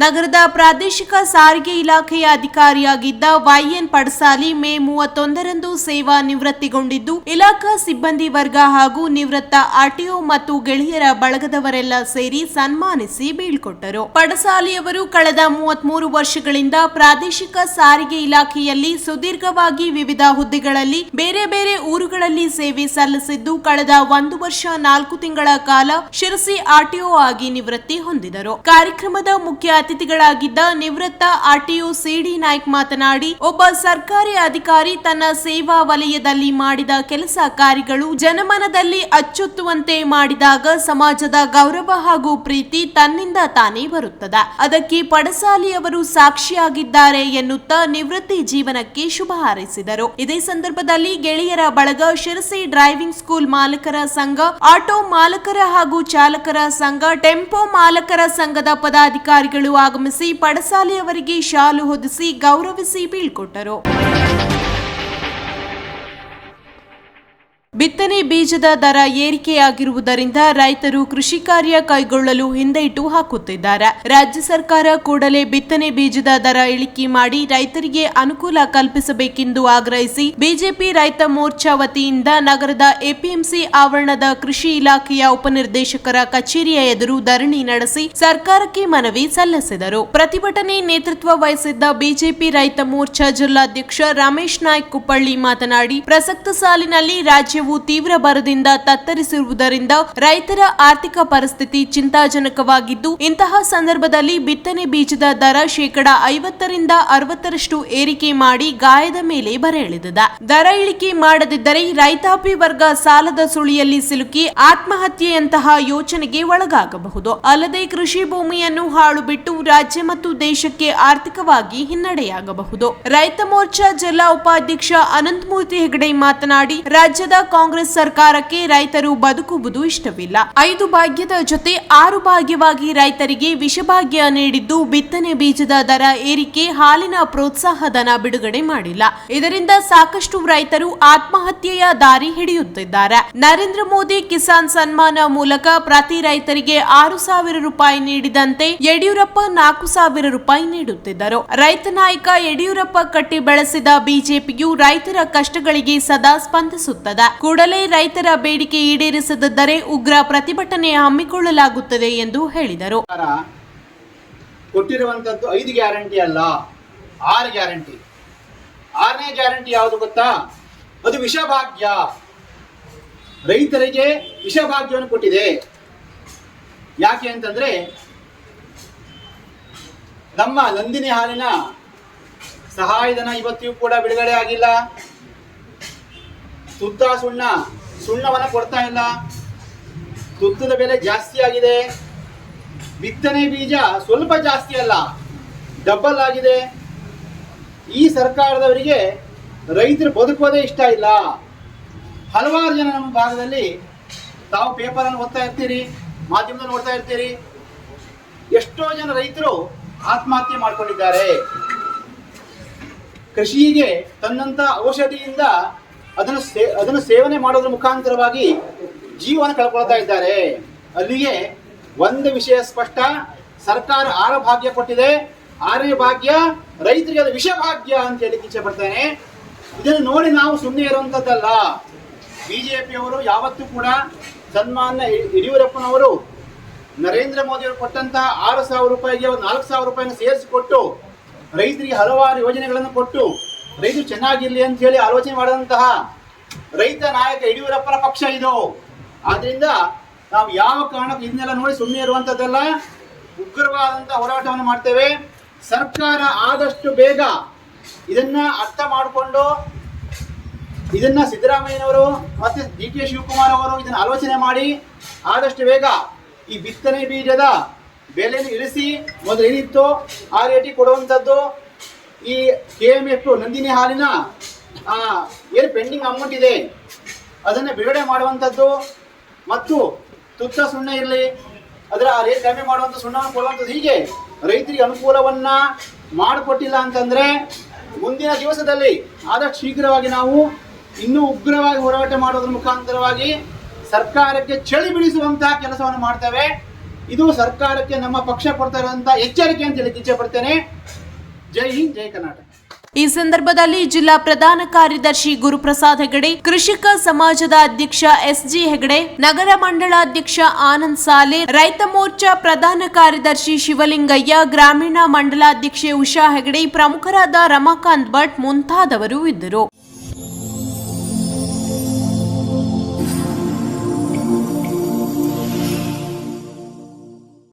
ನಗರದ ಪ್ರಾದೇಶಿಕ ಸಾರಿಗೆ ಇಲಾಖೆಯ ಅಧಿಕಾರಿಯಾಗಿದ್ದ ವೈಎನ್ ಪಡಸಾಲಿ ಮೇ ಮೂವತ್ತೊಂದರಂದು ಸೇವಾ ನಿವೃತ್ತಿಗೊಂಡಿದ್ದು, ಇಲಾಖಾ ಸಿಬ್ಬಂದಿ ವರ್ಗ ಹಾಗೂ ನಿವೃತ್ತ ಆರ್ಟಿಒ ಮತ್ತು ಗೆಳೆಯರ ಬಳಗದವರೆಲ್ಲ ಸೇರಿ ಸನ್ಮಾನಿಸಿ ಬೀಳ್ಕೊಟ್ಟರು. ಪಡಸಾಲಿಯವರು ಕಳೆದ ಮೂವತ್ಮೂರು ವರ್ಷಗಳಿಂದ ಪ್ರಾದೇಶಿಕ ಸಾರಿಗೆ ಇಲಾಖೆಯಲ್ಲಿ ಸುದೀರ್ಘವಾಗಿ ವಿವಿಧ ಹುದ್ದೆಗಳಲ್ಲಿ ಬೇರೆ ಬೇರೆ ಊರುಗಳಲ್ಲಿ ಸೇವೆ ಸಲ್ಲಿಸಿದ್ದು, ಕಳೆದ ಒಂದು ವರ್ಷ ನಾಲ್ಕು ತಿಂಗಳ ಕಾಲ ಶಿರಸಿ ಆರ್ಟಿಒ ಆಗಿ ನಿವೃತ್ತಿ ಹೊಂದಿದರು. ಕಾರ್ಯಕ್ರಮದ ಮುಖ್ಯ ಅತಿಥಿಗಳಾಗಿದ್ದ ನಿವೃತ್ತ ಆರ್ಟಿಒ ಸಿಡಿ ನಾಯ್ಕ್ ಮಾತನಾಡಿ, ಒಬ್ಬ ಸರ್ಕಾರಿ ಅಧಿಕಾರಿ ತನ್ನ ಸೇವಾ ವಲಯದಲ್ಲಿ ಮಾಡಿದ ಕೆಲಸ ಕಾರ್ಯಗಳು ಜನಮನದಲ್ಲಿ ಅಚ್ಚೊತ್ತುವಂತೆ ಮಾಡಿದಾಗ ಸಮಾಜದ ಗೌರವ ಹಾಗೂ ಪ್ರೀತಿ ತನ್ನಿಂದ ತಾನೇ ಬರುತ್ತದೆ. ಅದಕ್ಕೆ ಪಡಸಾಲಿ ಅವರು ಸಾಕ್ಷಿಯಾಗಿದ್ದಾರೆ ಎನ್ನುತ್ತಾ ನಿವೃತ್ತಿ ಜೀವನಕ್ಕೆ ಶುಭ ಹಾರೈಸಿದರು. ಇದೇ ಸಂದರ್ಭದಲ್ಲಿ ಗೆಳೆಯರ ಬಳಗ ಶಿರಸಿ ಡ್ರೈವಿಂಗ್ ಸ್ಕೂಲ್ ಮಾಲಕರ ಸಂಘ, ಆಟೋ ಮಾಲಕರ ಹಾಗೂ ಚಾಲಕರ ಸಂಘ, ಟೆಂಪೋ ಮಾಲಕರ ಸಂಘದ ಪದಾಧಿಕಾರಿಗಳು ಆಗಮಿಸಿ ಪಡಸಾಲಿಯವರಿಗೆ ಶಾಲು ಹೊದಿಸಿ ಗೌರವಿಸಿ ಬೀಳ್ಕೊಟ್ಟರು. ಬಿತ್ತನೆ ಬೀಜದ ದರ ಏರಿಕೆಯಾಗಿರುವುದರಿಂದ ರೈತರು ಕೃಷಿ ಕಾರ್ಯ ಕೈಗೊಳ್ಳಲು ಹಿಂದೇಟು ಹಾಕುತ್ತಿದ್ದಾರೆ. ರಾಜ್ಯ ಸರ್ಕಾರ ಕೂಡಲೇ ಬಿತ್ತನೆ ಬೀಜದ ದರ ಇಳಿಕೆ ಮಾಡಿ ರೈತರಿಗೆ ಅನುಕೂಲ ಕಲ್ಪಿಸಬೇಕೆಂದು ಆಗ್ರಹಿಸಿ ಬಿಜೆಪಿ ರೈತ ಮೋರ್ಚಾ ವತಿಯಿಂದ ನಗರದ ಎಪಿಎಂಸಿ ಆವರಣದ ಕೃಷಿ ಇಲಾಖೆಯ ಉಪನಿರ್ದೇಶಕರ ಕಚೇರಿಯ ಎದುರು ಧರಣಿ ನಡೆಸಿ ಸರ್ಕಾರಕ್ಕೆ ಮನವಿ ಸಲ್ಲಿಸಿದರು. ಪ್ರತಿಭಟನೆ ನೇತೃತ್ವ ವಹಿಸಿದ್ದ ಬಿಜೆಪಿ ರೈತ ಮೋರ್ಚಾ ಜಿಲ್ಲಾಧ್ಯಕ್ಷ ರಮೇಶ್ ನಾಯ್ಕ್ ಕುಪ್ಪಳ್ಳಿ ಮಾತನಾಡಿ, ಪ್ರಸಕ್ತ ಸಾಲಿನಲ್ಲಿ ರಾಜ್ಯವು ತೀವ್ರ ಬರದಿಂದ ತತ್ತರಿಸಿರುವುದರಿಂದ ರೈತರ ಆರ್ಥಿಕ ಪರಿಸ್ಥಿತಿ ಚಿಂತಾಜನಕವಾಗಿದ್ದು, ಇಂತಹ ಸಂದರ್ಭದಲ್ಲಿ ಬಿತ್ತನೆ ಬೀಜದ ದರ ಶೇಕಡ ಐವತ್ತರಿಂದ ಅರವತ್ತರಷ್ಟು ಏರಿಕೆ ಮಾಡಿ ಗಾಯದ ಮೇಲೆ ಬರೆ ದರ ಇಳಿಕೆ ಮಾಡದಿದ್ದರೆ ರೈತಾಪಿ ವರ್ಗ ಸಾಲದ ಸುಳಿಯಲ್ಲಿ ಸಿಲುಕಿ ಆತ್ಮಹತ್ಯೆಯಂತಹ ಯೋಚನೆಗೆ ಒಳಗಾಗಬಹುದು. ಅಲ್ಲದೆ ಕೃಷಿ ಭೂಮಿಯನ್ನು ಹಾಳು ಬಿಟ್ಟು ರಾಜ್ಯ ಮತ್ತು ದೇಶಕ್ಕೆ ಆರ್ಥಿಕವಾಗಿ ಹಿನ್ನಡೆಯಾಗಬಹುದು. ರೈತ ಮೋರ್ಚಾ ಜಿಲ್ಲಾ ಉಪಾಧ್ಯಕ್ಷ ಅನಂತಮೂರ್ತಿ ಹೆಗಡೆ ಮಾತನಾಡಿ, ರಾಜ್ಯದ ಕಾಂಗ್ರೆಸ್ ಸರ್ಕಾರಕ್ಕೆ ರೈತರು ಬದುಕುವುದು ಇಷ್ಟವಿಲ್ಲ. ಐದು ಭಾಗ್ಯದ ಜೊತೆ ಆರು ಭಾಗ್ಯವಾಗಿ ರೈತರಿಗೆ ವಿಷಭಾಗ್ಯ ನೀಡಿದ್ದು ಬಿತ್ತನೆ ಬೀಜದ ದರ ಏರಿಕೆ, ಹಾಲಿನ ಪ್ರೋತ್ಸಾಹ ಧನ ಬಿಡುಗಡೆ ಮಾಡಿಲ್ಲ. ಇದರಿಂದ ಸಾಕಷ್ಟು ರೈತರು ಆತ್ಮಹತ್ಯೆಯ ದಾರಿ ಹಿಡಿಯುತ್ತಿದ್ದಾರೆ. ನರೇಂದ್ರ ಮೋದಿ ಕಿಸಾನ್ ಸನ್ಮಾನ ಮೂಲಕ ಪ್ರತಿ ರೈತರಿಗೆ ಆರು ಸಾವಿರ ರೂಪಾಯಿ ನೀಡಿದಂತೆ ಯಡಿಯೂರಪ್ಪ ನಾಲ್ಕು ಸಾವಿರ ರೂಪಾಯಿ ನೀಡುತ್ತಿದ್ದರು. ರೈತ ನಾಯಕ ಯಡಿಯೂರಪ್ಪ ಕಟ್ಟಿ ಬೆಳೆಸಿದ ಬಿಜೆಪಿಯು ರೈತರ ಕಷ್ಟಗಳಿಗೆ ಸದಾ ಸ್ಪಂದಿಸುತ್ತದೆ. ಕೂಡಲೇ ರೈತರ ಬೇಡಿಕೆ ಈಡೇರಿಸದಿದ್ದರೆ ಉಗ್ರ ಪ್ರತಿಭಟನೆ ಹಮ್ಮಿಕೊಳ್ಳಲಾಗುತ್ತದೆ ಎಂದು ಹೇಳಿದರು. ಕೊಟ್ಟಿರುವಂತದ್ದು ಐದು ಗ್ಯಾರಂಟಿ ಅಲ್ಲ, ಆರು ಗ್ಯಾರಂಟಿ. ಆರನೇ ಗ್ಯಾರಂಟಿ ಯಾವುದು ಗೊತ್ತಾ? ಅದು ವಿಷಭಾಗ್ಯ. ರೈತರಿಗೆ ವಿಷಭಾಗ್ಯವನ್ನು ಕೊಟ್ಟಿದೆ. ಯಾಕೆ ಅಂತಂದ್ರೆ ನಮ್ಮ ನಂದಿನಿ ಹಾಲಿನ ಸಹಾಯಧನ ಇವತ್ತಿಗೂ ಕೂಡ ಬಿಡುಗಡೆ ಆಗಿಲ್ಲ. ತುತ್ತ ಸುಣ್ಣ. ಸುಣ್ಣವನ್ನ ಕೊಡ್ತಾ ಇಲ್ಲ. ತುತ್ತದ ಬೆಲೆ ಜಾಸ್ತಿ ಆಗಿದೆ. ಬಿತ್ತನೆ ಬೀಜ ಸ್ವಲ್ಪ ಜಾಸ್ತಿ ಅಲ್ಲ, ಡಬಲ್ ಆಗಿದೆ. ಈ ಸರ್ಕಾರದವರಿಗೆ ರೈತರು ಬದುಕೋದೇ ಇಷ್ಟ ಇಲ್ಲ. ಹಲವಾರು ಜನ ನಮ್ಮ ಭಾಗದಲ್ಲಿ ತಾವು ಪೇಪರನ್ನು ಓದ್ತಾ ಇರ್ತೀರಿ, ಮಾಧ್ಯಮದಲ್ಲಿ ನೋಡ್ತಾ ಇರ್ತೀರಿ. ಎಷ್ಟೋ ಜನ ರೈತರು ಆತ್ಮಹತ್ಯೆ ಮಾಡ್ಕೊಂಡಿದ್ದಾರೆ. ಕೃಷಿಗೆ ತನ್ನಂತ ಔಷಧಿಯಿಂದ ಅದನ್ನು ಸೇ, ಅದನ್ನು ಸೇವನೆ ಮಾಡೋದ್ರ ಮುಖಾಂತರವಾಗಿ ಜೀವನ ಕಳ್ಕೊಳ್ತಾ ಇದ್ದಾರೆ. ಅಲ್ಲಿಗೆ ಒಂದು ವಿಷಯ ಸ್ಪಷ್ಟ, ಸರ್ಕಾರ ಆರ ಭಾಗ್ಯ ಕೊಟ್ಟಿದೆ. ಆರನೇ ಭಾಗ್ಯ, ರೈತರಿಗೆ ಅದು ವಿಷಭಾಗ್ಯ ಅಂತ ಹೇಳಿ ಇಚ್ಛೆ ಪಡ್ತೇನೆ. ಇದನ್ನು ನೋಡಿ ನಾವು ಸುಮ್ಮನೆ ಇರುವಂತದ್ದಲ್ಲ. ಬಿಜೆಪಿಯವರು ಯಾವತ್ತೂ ಕೂಡ ಸನ್ಮಾನ್ಯ ಯಡಿ- ಯಡಿಯೂರಪ್ಪನವರು ನರೇಂದ್ರ ಮೋದಿ ಅವರು ಕೊಟ್ಟಂತಹ ಆರು ಸಾವಿರ ರೂಪಾಯಿಗೆ ಒಂದು ನಾಲ್ಕು ಸಾವಿರ ರೂಪಾಯಿನ ಸೇರಿಸಿಕೊಟ್ಟು ರೈತರಿಗೆ ಹಲವಾರು ಯೋಜನೆಗಳನ್ನು ಕೊಟ್ಟು ರೈತರು ಚೆನ್ನಾಗಿರ್ಲಿ ಅಂತ ಹೇಳಿ ಆಲೋಚನೆ ಮಾಡಿದಂತಹ ರೈತ ನಾಯಕ ಯಡಿಯೂರಪ್ಪನ ಪಕ್ಷ ಇದು. ಆದ್ರಿಂದ ನಾವು ಯಾವ ಕಾರಣಕ್ಕೂ ಇದನ್ನೆಲ್ಲ ನೋಡಿ ಸುಮ್ಮನೆ ಇರುವಂಥದ್ದೆಲ್ಲ ಉಗ್ರವಾದಂತಹ ಹೋರಾಟವನ್ನು ಮಾಡ್ತೇವೆ. ಸರ್ಕಾರ ಆದಷ್ಟು ಬೇಗ ಇದನ್ನ ಅರ್ಥ ಮಾಡಿಕೊಂಡು ಇದನ್ನ ಸಿದ್ದರಾಮಯ್ಯನವರು ಮತ್ತೆ ಡಿ ಕೆ ಶಿವಕುಮಾರ್ ಅವರು ಇದನ್ನ ಆಲೋಚನೆ ಮಾಡಿ ಆದಷ್ಟು ಬೇಗ ಈ ಬಿತ್ತನೆ ಬೀಜದ ಬೆಲೆಯನ್ನು ಇಳಿಸಿ ಮೊದಲು ಏನಿತ್ತು ಆ ರೇಟಿಗೆ ಕೊಡುವಂಥದ್ದು ಈ ಕೆ ಎಂ ಎಫ್ ನಂದಿನಿ ಹಾಲಿನ ಏನು ಪೆಂಡಿಂಗ್ ಅಮೌಂಟ್ ಇದೆ, ಅದನ್ನು ಬಿಡುಗಡೆ ಮಾಡುವಂಥದ್ದು. ಮತ್ತು ತುತ್ತ ಸುಣ್ಣ ಇರಲಿ, ಅದರ ರೇಟ್ ಕಡಿಮೆ ಮಾಡುವಂಥ ಸುಣ್ಣವನ್ನು ಕೊಡುವಂಥದ್ದು ಹೀಗೆ ರೈತರಿಗೆ ಅನುಕೂಲವನ್ನ ಮಾಡಿಕೊಟ್ಟಿಲ್ಲ ಅಂತಂದ್ರೆ ಮುಂದಿನ ದಿವಸದಲ್ಲಿ ಆದಷ್ಟು ಶೀಘ್ರವಾಗಿ ನಾವು ಇನ್ನೂ ಉಗ್ರವಾಗಿ ಹೋರಾಟ ಮಾಡೋದ್ರ ಮುಖಾಂತರವಾಗಿ ಸರ್ಕಾರಕ್ಕೆ ಚಳಿ ಬಿಡಿಸುವಂತಹ ಕೆಲಸವನ್ನು ಮಾಡ್ತೇವೆ. ಇದು ಸರ್ಕಾರಕ್ಕೆ ನಮ್ಮ ಪಕ್ಷ ಕೊಡ್ತಾ ಇರುವಂತಹ ಎಚ್ಚರಿಕೆ ಅಂತ ಹೇಳಿ ಇಚ್ಛೆ ಪಡ್ತೇನೆ. ಜೈ ಹಿಂದ್, ಜೈ ಕರ್ನಾಟಕ. ಈ ಸಂದರ್ಭದಲ್ಲಿ ಜಿಲ್ಲಾ ಪ್ರಧಾನ ಕಾರ್ಯದರ್ಶಿ ಗುರುಪ್ರಸಾದ್ ಹೆಗಡೆ, ಕೃಷಿಕ ಸಮಾಜದ ಅಧ್ಯಕ್ಷ ಎಸ್ ಜಿ ಹೆಗಡೆ, ನಗರ ಮಂಡಲಾಧ್ಯಕ್ಷ ಆನಂದ್ ಸಾಲೆ, ರೈತ ಮೋರ್ಚಾ ಪ್ರಧಾನ ಕಾರ್ಯದರ್ಶಿ ಶಿವಲಿಂಗಯ್ಯ, ಗ್ರಾಮೀಣ ಮಂಡಲಾಧ್ಯಕ್ಷೆ ಉಷಾ ಹೆಗಡೆ, ಪ್ರಮುಖರಾದ ರಮಾಕಾಂತ್ ಭಟ್ ಮುಂತಾದವರು ಇದ್ದರು.